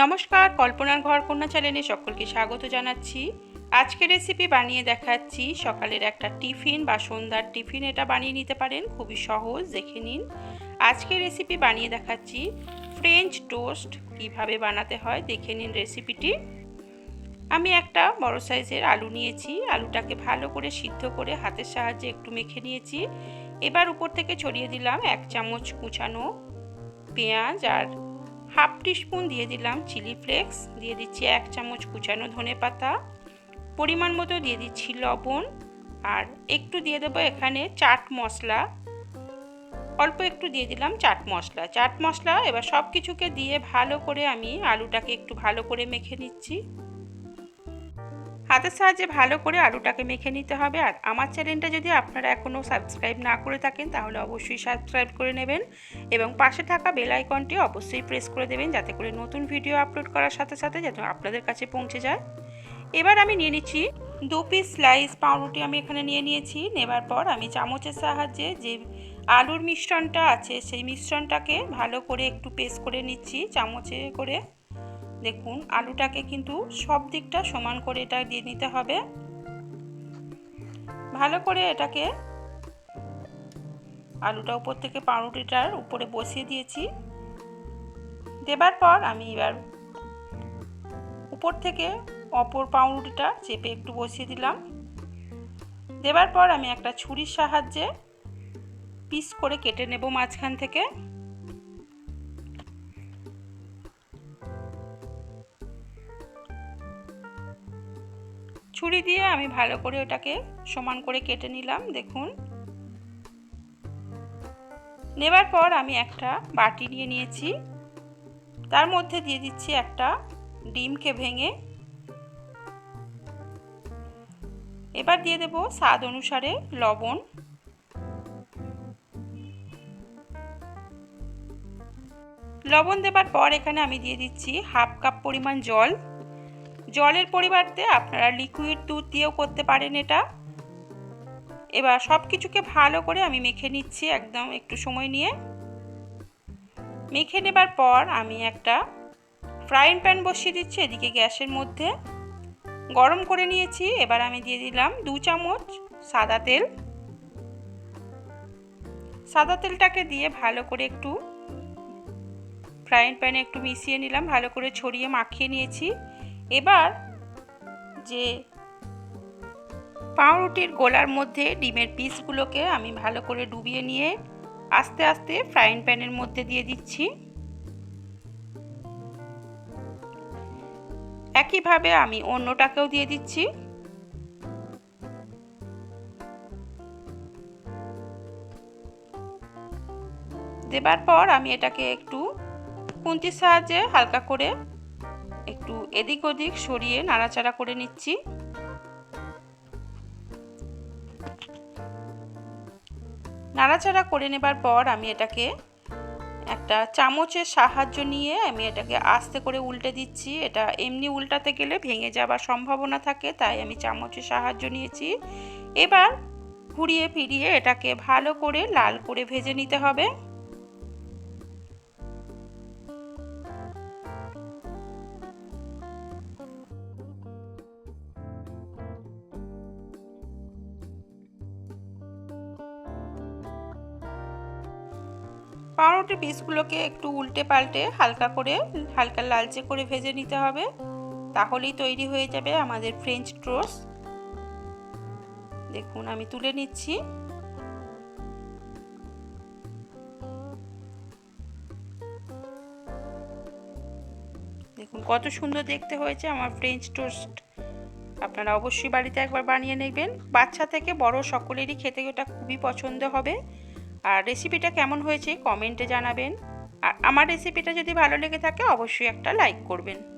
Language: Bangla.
নমস্কার, কল্পনার ঘর কন্যা চ্যানেলে সকলকে স্বাগত জানাচ্ছি। আজকে রেসিপি বানিয়ে দেখাচ্ছি। সকালের একটা টিফিন বা সন্ধ্যার টিফিন এটা বানিয়ে নিতে পারেন, খুবই সহজ, দেখে নিন। আজকের রেসিপি বানিয়ে দেখাচ্ছি ফ্রেঞ্চ টোস্ট কীভাবে বানাতে হয়, দেখে নিন রেসিপিটি আমি একটা বড় সাইজের আলু নিয়েছি, আলুটাকে ভালো করে সিদ্ধ করে হাতের সাহায্যে একটু মেখে নিয়েছি। এবার উপর থেকে ছড়িয়ে দিলাম এক চামচ কুচানো পেঁয়াজ আর হাফ টিস্পুন দিয়ে দিলাম চিলি ফ্লেক্স, দিয়ে দিচ্ছি এক চামচ কুচানো ধনে পাতা, পরিমাণ মতো দিয়ে দিচ্ছি লবণ, আর একটু দিয়ে দেবো এখানে চাট মশলা। অল্প একটু দিয়ে দিলাম চাট মশলা। চাট মশলা এবার সব কিছুকে দিয়ে ভালো করে আমি আলুটাকে একটু ভালো করে মেখে নিচ্ছি। হাতের সাহায্যে ভালো করে আলুটাকে মেখে নিতে হবে। আর আমার চ্যানেলটা যদি আপনারা এখনও সাবস্ক্রাইব না করে থাকেন, তাহলে অবশ্যই সাবস্ক্রাইব করে নেবেন এবং পাশে থাকা বেল আইকনটি অবশ্যই প্রেস করে দেবেন যাতে করে নতুন ভিডিও আপলোড করার সাথে সাথে যাতে আপনাদের কাছে পৌঁছে যায়। এবার আমি নিয়ে নিচ্ছি দু পিস স্লাইস পাউরুটি আমি এখানে নিয়ে নিয়েছি। নেবার পর আমি চামচের সাহায্যে যে আলুর মিশ্রণটা আছে, সেই মিশ্রণটাকে ভালো করে একটু পেস্ট করে নিচ্ছি, চামচে করে। দেখুন, আলুটাকে কিন্তু সব দিকটা সমান করে এটা দিয়ে নিতে হবে। ভালো করে এটাকে আলুটা উপর থেকে পাউরুটিটার উপরে বসিয়ে দিয়েছি। দেবার পর আমি এবার উপর থেকে অপর পাউরুটিটা চেপে একটু বসিয়ে দিলাম। দেবার পর আমি একটা ছুরির সাহায্যে পিস করে কেটে নেব মাঝখান থেকে। ছুরি দিয়ে আমি ভালো করে ওটাকে সমান করে কেটে নিলাম, দেখুন। নেবার পর আমি একটা বাটি নিয়ে নিয়েছি। তার মধ্যে দিয়ে দিচ্ছি একটা ডিমকে ভেঙে। এবার দিয়ে দেব স্বাদ অনুসারে লবণ। লবণ দেবার পর এখানে আমি দিয়ে দিচ্ছি হাফ কাপ পরিমাণ জল। জলের পরিবর্তে আপনারা লিকুইড দুধ দিয়েও করতে পারেন এটা। এবার সব কিছুকে ভালো করে আমি মেখে নিচ্ছি একদম একটু সময় নিয়ে। মেখে নেবার পর আমি একটা ফ্রাইং প্যান বসিয়ে দিচ্ছি এদিকে গ্যাসের মধ্যে। গরম করে নিয়েছি, এবার আমি দিয়ে দিলাম দু চামচ সাদা তেল। সাদা তেলটাকে দিয়ে ভালো করে একটু ফ্রাইং প্যানে একটু মিশিয়ে নিলাম, ভালো করে ছড়িয়ে মাখিয়ে নিয়েছি। এবার যে পাউরুটির গোলার মধ্যে ডিমের পিসগুলোকে আমি ভালো করে ডুবিয়ে নিয়ে আস্তে আস্তে ফ্রাইং প্যানের মধ্যে দিয়ে দিচ্ছি। একইভাবে আমি অন্যটাকেও দিয়ে দিচ্ছি। দেবার পর আমি এটাকে একটু খুন্তির সাহায্যে হালকা করে এদিক ওদিক সরিয়ে নাড়াচাড়া করে নিচ্ছি। নাড়াচাড়া করে নেবার পর আমি এটাকে একটা চামচের সাহায্য নিয়ে আমি এটাকে আস্তে করে উল্টে দিচ্ছি। এটা এমনি উল্টাতে গেলে ভেঙে যাবার সম্ভাবনা থাকে, তাই আমি চামচের সাহায্য নিয়েছি। এবার ঘুরিয়ে ফিরিয়ে এটাকে ভালো করে লাল করে ভেজে নিতে হবে। পাউরুটি পিসগুলোকে একটু উল্টে পাল্টে হালকা করে, হালকা লালচে করে ভেজে নিতে হবে। তাহলেই তৈরি হয়ে যাবে আমাদের ফ্রেঞ্চ টোস্ট দেখুন, আমি তুলে নিচ্ছি। দেখুন, কত সুন্দর দেখতে হয়েছে আমার ফ্রেঞ্চ টোস্ট আপনারা অবশ্যই বাড়িতে একবার বানিয়ে নেবেন। বাচ্চা থেকে বড় সকলেরই খেতে ওটা খুবই পছন্দ হবে। আর রেসিপিটা কেমন হয়েছে কমেন্টে জানাবেন। আর আমার রেসিপিটা যদি ভালো লেগে থাকে, অবশ্যই একটা লাইক করবেন।